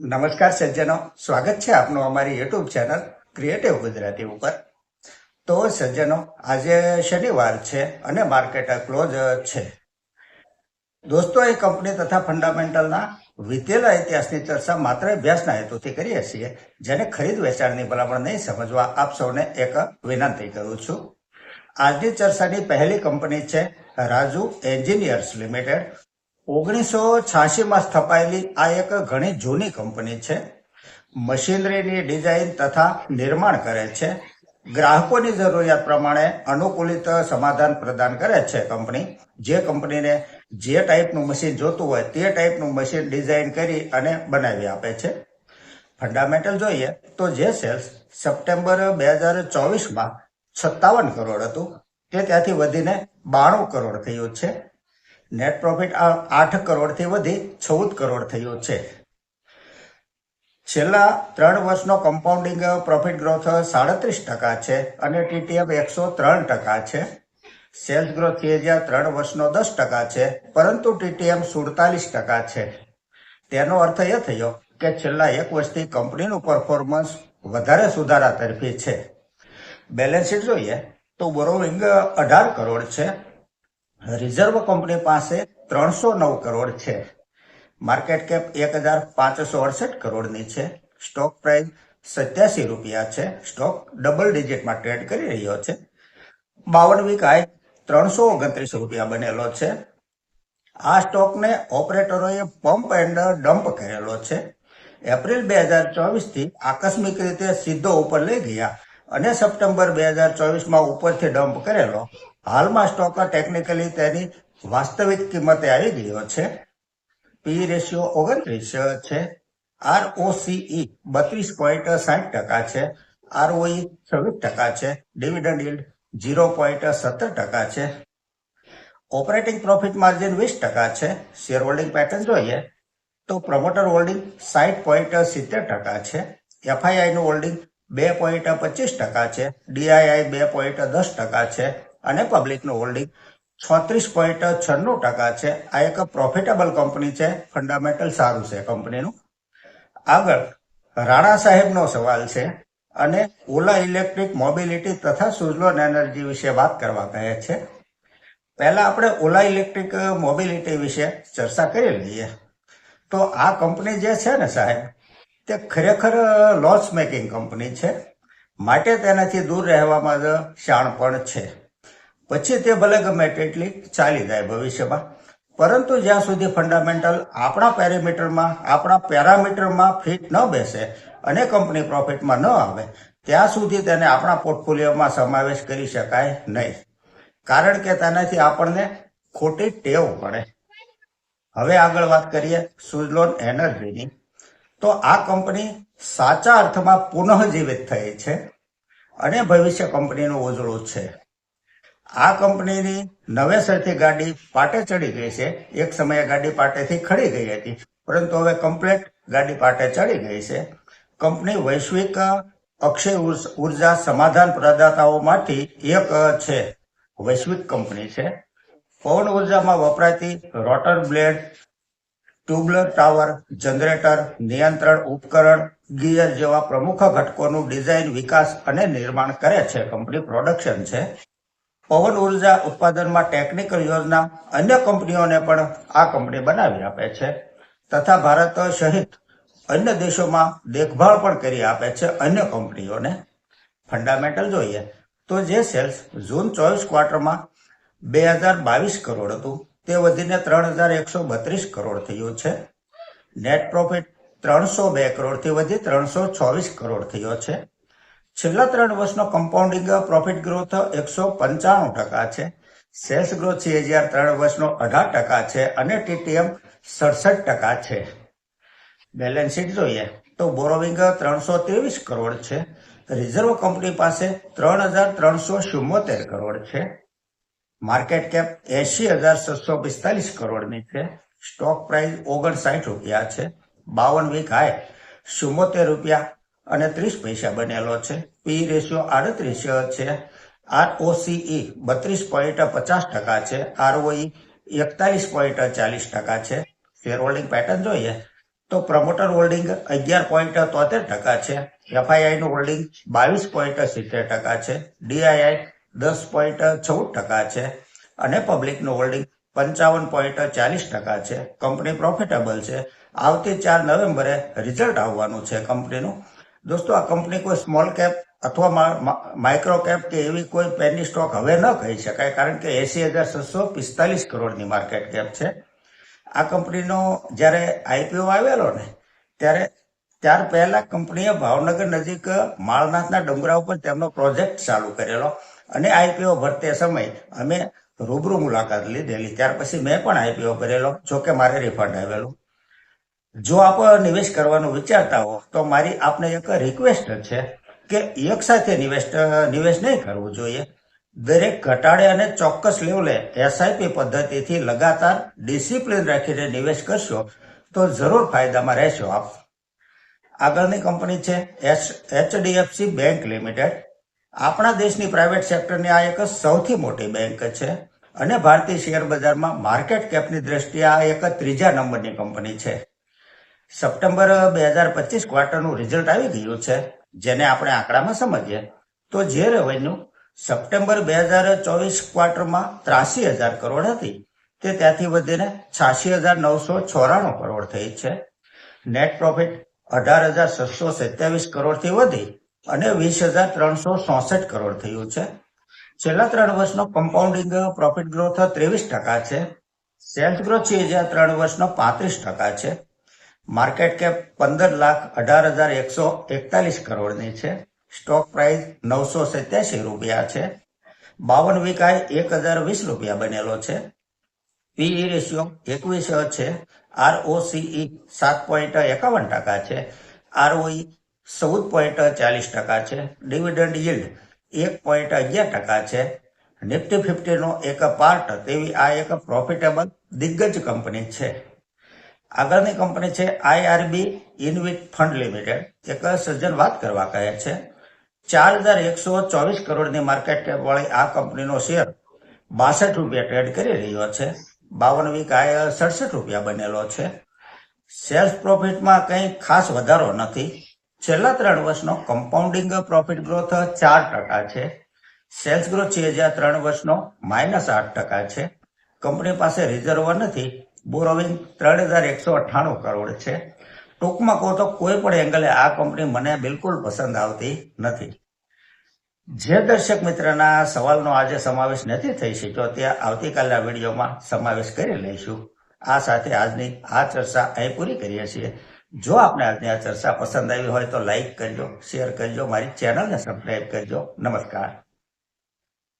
નમસ્કાર સજ્જનો. સ્વાગત છે આપનું અમારી યુટ્યુબ ચેનલ ક્રિએટિવ ગુજરાતી ઉપર. તો સજ્જનો, આજે શનિવાર છે અને માર્કેટ ક્લોઝ છે. દોસ્તો, એ કંપની તથા ફંડામેન્ટલના વીતેલા ઇતિહાસની ચર્ચા માત્ર અભ્યાસના હેતુથી કરીએ છીએ, જેને ખરીદ વેચાણની ભલામણ નહીં સમજવા આપ સૌને એક વિનંતી કરું છું. આજની ચર્ચાની પહેલી કંપની છે રાજુ એન્જિનિયર્સ લિમિટેડ. ઓગણીસો છ્યાસીમાં સ્થપાયેલી આ એક ઘણી જૂની કંપની છે. મશીનરીની ડિઝાઇન તથા નિર્માણ કરે છે. ગ્રાહકોની જરૂરિયાત પ્રમાણે અનુકૂલિત સમાધાન પ્રદાન કરે છે કંપની. જે કંપનીને જે ટાઈપનું મશીન જોતું હોય તે ટાઈપનું મશીન ડિઝાઇન કરી અને બનાવી આપે છે. ફંડામેન્ટલ જોઈએ તો જે સેલ્સ સપ્ટેમ્બર બે હજાર ચોવીસમાં સત્તાવન કરોડ હતું. તે ત્યાંથી વધીને બાણું કરોડ થયું છે. નેટ પ્રોફિટ આઠ કરોડથી વધી ચૌદ કરોડ થયું છે. છેલ્લા ત્રણ વર્ષનો કમ્પાઉન્ડિંગ પ્રોફિટ ગ્રોથ સાડત્રીસ ટકા છે અને ટીટીએફ એકસો ત્રણ ટકા છે. સેલ્સ ગ્રોથ થિયેજર ત્રણ વર્ષનો દસ ટકા છે, પરંતુ ટીટીએમ સુડતાલીસ ટકા છે. તેનો અર્થ એ થયો કે છેલ્લા એક વર્ષથી કંપનીનું પરફોર્મન્સ વધારે સુધારા તરફી છે. બેલેન્સ શીટ જોઈએ તો બોરોવિંગ અઢાર કરોડ છે રિઝર્વ કંપની પાસે ત્રણસો નવ કરોડ છે. માર્કેટ કેપ એક હજાર પાંચસો અડસઠ કરોડની છે. સ્ટોક પ્રાઇસ સત્યાસી રૂપિયા છે. સ્ટોક ડબલ ડિજિટમાં ટ્રેડ કરી રહ્યો છે. બાવન વીક હાઈ ત્રણસો ઓગણત્રીસ રૂપિયા બનેલો છે. આ સ્ટોકને ઓપરેટરોએ પંપ એન્ડ ડમ્પ કરેલો છે. એપ્રિલ બે હજાર ચોવીસથી આકસ્મિક રીતે સીધો ઉપર લઈ ગયા અને સપ્ટેમ્બર બે હજાર ચોવીસમાં ઉપરથી ડમ્પ કરેલો. હાલમાં સ્ટોક ટેકનિકલી તેની વાસ્તવિક કિંમતે આવી ગયો છે. પી રેશિયો ઓગણત્રીસ છે. આરઓસીઈ બત્રીસ પોઈન્ટ સાઠ ટકા છે. આરઓઈ છવ્વીસ ટકા છે. ડિવિડન્ડ યીલ્ડ ઝીરો પોઈન્ટ સત્તર ટકા છે. ઓપરેટિંગ પ્રોફિટ માર્જિન વીસ ટકા છે. શેર હોલ્ડિંગ પેટર્ન જોઈએ તો પ્રમોટર હોલ્ડિંગ સાઠ પોઈન્ટ સિત્તેર ટકા છે. એફઆઈઆઈ નું હોલ્ડિંગ બે પોઈન્ટ પચીસ ટકા છે. ડીઆઈઆઈ બે પોઈન્ટ દસ ટકા છે. અને પબ્લિકનું હોલ્ડિંગ છત્રીસ પોઈન્ટ છન્નું ટકા છે. આ એક પ્રોફિટેબલ કંપની છે. ફંડામેન્ટલ સારું છે કંપનીનું આગળ રાણા સાહેબનો સવાલ છે અને ઓલા ઇલેક્ટ્રિક મોબિલિટી તથા સુઝલોન એનર્જી વિશે વાત કરવા કહે છે. પહેલા આપણે ઓલા ઇલેક્ટ્રિક મોબિલિટી વિશે ચર્ચા કરી લઈએ. તો આ કંપની જે છે ને સાહેબ, તે ખરેખર લોસ મેકિંગ કંપની છે. માટે તેનાથી દૂર રહેવામાં જ શાણપણ છે. પછી તે ભલે ગમે તેટલી ચાલી જાય ભવિષ્યમાં, પરંતુ જ્યાં સુધી ફંડામેન્ટલ આપણા પેરામીટરમાં આપણા પેરામીટરમાં ફિટ ન બેસે અને કંપની પ્રોફિટમાં ન આવે, ત્યાં સુધી તેને આપણા પોર્ટફોલિયોમાં સમાવેશ કરી શકાય નહીં. કારણ કે તેનાથી આપણને ખોટી ટેવ પડે. હવે આગળ વાત કરીએ સુઝલોન એનર્જીની તો આ કંપની સાચા અર્થમાં પુનઃજીવિત થઈ છે અને ભવિષ્ય કંપનીનું ઉજળું છે. આ કંપનીની નવેસરથી ગાડી પાટે ચડી ગઈ છે. એક સમયે ગાડી પાટેથી ખડી ગઈ હતી. પરંતુ હવે કમ્પ્લેટ ગાડી પાટે ચડી ગઈ છે. કંપની વૈશ્વિક અક્ષય ઊર્જા સમાધાન પ્રદાતાઓમાંથી એક છે. વૈશ્વિક કંપની છે. પવન ઉર્જામાં વપરાતી rotor blade, tubular tower, generator, નિયંત્રણ ઉપકરણ, ગિયર જેવા પ્રમુખ ઘટકોનું ડિઝાઇન વિકાસ અને નિર્માણ કરે છે. કંપની પ્રોડક્શન છે. પવન ઊર્જા ઉત્પાદનમાં ટેકનિકલ યોજના અન્ય કંપનીઓને પણ આ કંપની બનાવી આપે છે. તથા ભારત સહિત અન્ય દેશોમાં દેખભાળ પણ કરી આપે છે અન્ય કંપનીઓને. ફંડામેન્ટલ જોઈએ તો જે સેલ્સ જૂન ચોવીસ ક્વાર્ટરમાં બે હજાર બાવીસ કરોડ હતું, તે વધીને ત્રણ હજાર એકસો બત્રીસ કરોડ થયું છે. નેટ પ્રોફિટ ત્રણસો બે કરોડથી વધી ત્રણસો ચોવીસ કરોડ થયો છે. છેલ્લા ત્રણ વર્ષનો કમ્પાઉન્ડિંગ પ્રોફિટ ગ્રોથ એકસો પંચાણું ટકા છે. સેલ્સ ગ્રોથ હજાર ત્રણ વર્ષનો અઢાર ટકા છે અને ટીટીએમ સડસઠ ટકા છે. બેલેન્સ શીટ જોઈએ તો બોરોવિંગ ત્રણસો ત્રેવીસ કરોડ છે. રિઝર્વ કંપની પાસે ત્રણ હજાર ત્રણસો ચુમ્મોતેર કરોડ છે. માર્કેટ કેપ એસી હજાર છસો પિસ્તાલીસ કરોડની છે. સ્ટોક પ્રાઇસ ઓગણસાઠ રૂપિયા છે. બાવન વીક હાઈ ચુમ્મોતેર રૂપિયા અને ત્રીસ પૈસા બનેલો છે. પી રેશિયો આડત્રીસ છે. આરઓસીઈ બત્રીસ પોઈન્ટ પચાસ ટકા છે. આરઓઈ એકતાલીસ પોઈન્ટ ચાલીસ ટકા છે. શેર હોલ્ડિંગ પેટર્ન જોઈએ તો પ્રમોટર હોલ્ડિંગ અગિયાર પોઈન્ટ તોતેર ટકા છે. એફઆઈઆઈ નું હોલ્ડિંગ બાવીસ પોઈન્ટ સિત્તેર ટકા છે. ડીઆઈઆઈ દસ પોઈન્ટ ચૌદ ટકા છે. અને પબ્લિકનું હોલ્ડિંગ પંચાવન પોઈન્ટ ચાલીસ ટકા છે. કંપની પ્રોફિટેબલ છે. આવતી ચાર નવેમ્બરે રિઝલ્ટ આવવાનું છે કંપનીનું દોસ્તો, આ કંપની કોઈ સ્મોલ કેપ અથવા માઇક્રો કેપ કે એવી કોઈ પેની સ્ટોક હવે ન કહી શકાય, કારણ કે એસી હજાર છસો પિસ્તાલીસ કરોડની માર્કેટ કેપ છે. આ કંપનીનો જ્યારે આઈપીઓ આવેલો ને, ત્યારે ત્યાર પહેલા કંપનીએ ભાવનગર નજીક માળનાથના ડુંગરા ઉપર તેમનો પ્રોજેક્ટ ચાલુ કરેલો અને આઈપીઓ ભરતે સમય અમે રૂબરૂ મુલાકાત લીધેલી. ત્યાર પછી મેં પણ આઈપીઓ કરેલો, જોકે મારે રિફંડ આવેલું. જો આપ નિવેશ કરવાનું વિચારતા હો, તો મારી આપને એક રિક્વેસ્ટ છે કે એક સાથે નિવેશ નિવેશ નહીં કરવું જોઈએ. દરેક ઘટાડે અને ચોક્કસ લેવલે એસઆઈપી પદ્ધતિથી લગાતાર ડિસિપ્લિન રાખીને નિવેશ કરશો, તો જરૂર ફાયદામાં રહેશો આપ. આગળની કંપની છે એચ, એચડીએફસી બેંક લિમિટેડ. આપણા દેશની પ્રાઇવેટ સેક્ટરની આ એક સૌથી મોટી બેંક છે અને ભારતીય શેર બજારમાં માર્કેટ કેપની દ્રષ્ટિએ આ એક ત્રીજા નંબરની કંપની છે. સપ્ટેમ્બર બે હજાર પચીસ ક્વાર્ટરનું રિઝલ્ટ આવી ગયું છે, જેને આપણે આંકડામાં સમજીએ. તો જે રેવન્યુ સપ્ટેમ્બર બે હજાર ચોવીસ ક્વાર્ટરમાં ત્રાસી હજાર કરોડ હતી, તે ત્યાંથી વધીને છ્યાસી હજાર નવસો ચોરાણું કરોડ થઈ છે. નેટ પ્રોફિટ અઢાર હજાર છસો સત્યાવીસ કરોડથી વધી અને વીસ હજાર ત્રણસો ચોસઠ કરોડ થયું છે. છેલ્લા ત્રણ વર્ષનો કમ્પાઉન્ડિંગ પ્રોફિટ ગ્રોથ ત્રેવીસ ટકા છે. સેલ્સ ગ્રોથ છે જે ત્રણ વર્ષનો પાંત્રીસ ટકા છે. માર્કેટ કેપ પંદર લાખ અઢાર હજાર એકસો એકતાલીસ કરોડની છે. સ્ટોક પ્રાઇસ નવસો સત્યાસી રૂપિયા છે. બાવન વિકાય એક હજાર વીસ રૂપિયા બનેલો છે. પીઈ રેશિયો એકવીસ છે. આરઓસીઈ સાત પોઈન્ટ એકાવન ટકા છે. આરઓઈ ચૌદ પોઈન્ટ ચાલીસ ટકા છે. ડિવિડન્ડ યીલ્ડ એક પોઈન્ટ અગિયાર ટકા છે. નિફ્ટી ફિફ્ટીનો એક પાર્ટ, તેવી આ એક પ્રોફિટેબલ દિગ્ગજ કંપની છે. આગળની કંપની છે આઈઆરબી ઇનવિટ ફંડ લિમિટેડ એક સજ્જન વાત કરવા કહે છે. ચાર હજાર એકસો ચોવીસ કરોડની માર્કેટ કેપ વાળી આ કંપનીનો શેર બાસઠ રૂપિયા ટ્રેડ કરી રહ્યો છે. બાવન વીક આ સડસઠ રૂપિયા બનેલો છે. સેલ્સ પ્રોફિટમાં કંઈ ખાસ વધારો નથી. છેલ્લા ત્રણ વર્ષનો કમ્પાઉન્ડિંગ પ્રોફિટ ગ્રોથ ચાર ટકા છે. સેલ્સ ગ્રોથ છે જે ત્રણ વર્ષનો માઇનસ આઠ ટકા છે. કંપની પાસે રિઝર્વ નથી. બોરોવિંગ ત્રણ હજાર એકસો અઠ્ઠાણું કરોડ છે. ટૂંકમાં કહો તો કોઈ પણ એંગલે આ કંપની મને બિલકુલ પસંદ આવતી નથી. જે દર્શક મિત્રના સવાલનો આજે સમાવેશ નથી થઈ શક્યો ત્યાં આવતીકાલના વિડીયોમાં સમાવેશ કરી લઈશું. આ સાથે આજની આ ચર્ચા અહીં પૂરી કરીએ છીએ. જો આપને આજની આ ચર્ચા પસંદ આવી હોય તો લાઈક કરજો, શેર કરજો, મારી ચેનલને સબસ્ક્રાઈબ કરજો. નમસ્કાર.